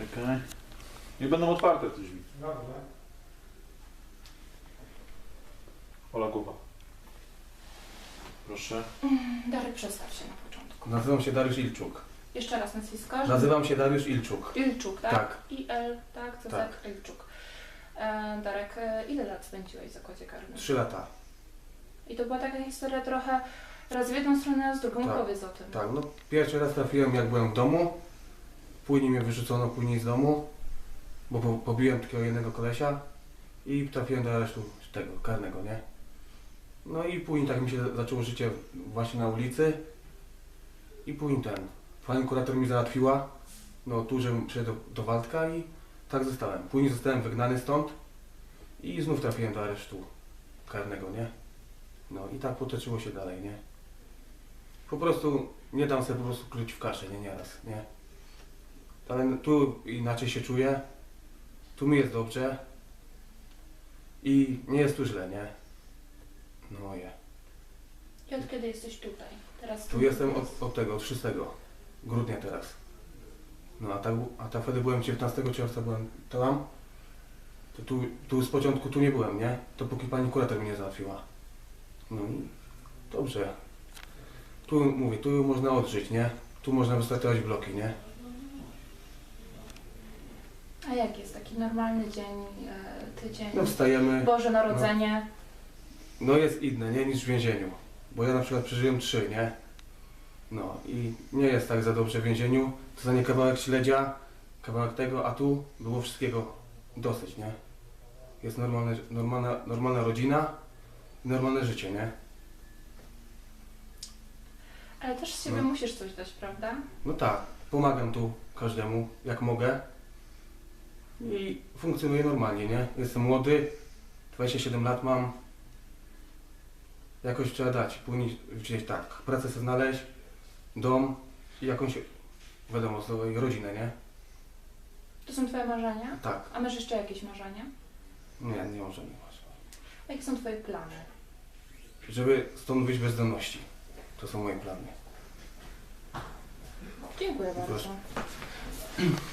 Czekaj. Niech będą otwarte te drzwi. Dobrze. Ola głowa. Proszę. Darek, przedstaw się na początku. Nazywam się Dariusz Ilczuk. Jeszcze raz nazwisko. Nazywam się Dariusz Ilczuk. Ilczuk, tak? Tak. I-L, tak? Co Tak. tak. Ilczuk. E, Darek, e, ile lat spędziłeś w zakładzie karnym? Trzy lata. I to była taka historia trochę raz w jedną stronę, a z drugą Tak. powiedz o tym. Tak, no pierwszy raz trafiłem jak byłem w domu. Później mnie wyrzucono później z domu, bo po, pobiłem takiego jednego kolesia i trafiłem do aresztu tego, karnego, nie? No i później tak mi się zaczęło życie właśnie na ulicy i później ten, pani kurator mi załatwiła, no tu, żebym przyszedł do, do Waldka i tak zostałem. Później zostałem wygnany stąd i znów trafiłem do aresztu karnego, nie? No i tak potoczyło się dalej, nie? Po prostu nie dam sobie po prostu kluć w kaszę, nie nieraz, nie? Ale tu inaczej się czuję, tu mi jest dobrze i nie jest tu źle, nie? No je. I od kiedy jesteś tutaj? Teraz Tu jestem od, od tego, od 6 grudnia teraz. No a tak, a tak wtedy byłem 19 czerwca byłem tam. To tu, tu z początku tu nie byłem, nie? Dopóki pani kurator mnie załatwiła. No i dobrze. Tu mówię, tu można odżyć, nie? Tu można wystartować bloki, nie? A jak jest taki normalny dzień, e, tydzień? No wstajemy. Boże Narodzenie. No jest inne, nie? Niż w więzieniu. Bo ja na przykład przeżyłem trzy, nie? No i nie jest tak za dobrze w więzieniu. To za nie kawałek śledzia, kawałek tego, a tu było wszystkiego dosyć, nie? Jest normalne, normalna, normalna rodzina i normalne życie, nie? Ale też z siebie No. musisz coś dać, prawda? No tak, pomagam tu każdemu, jak mogę. I funkcjonuję normalnie, nie? Jestem młody, 27 lat mam. Jakoś trzeba dać, później gdzieś tak, pracę sobie znaleźć, dom i jakąś, wiadomo, swoją rodzinę, nie? To są Twoje marzenia? Tak, A masz jeszcze jakieś marzenia? nie, nie może nie masz. A jakie są Twoje plany? Żeby stąd wyjść bezdomności. To są moje plany. Dziękuję Proszę. bardzo.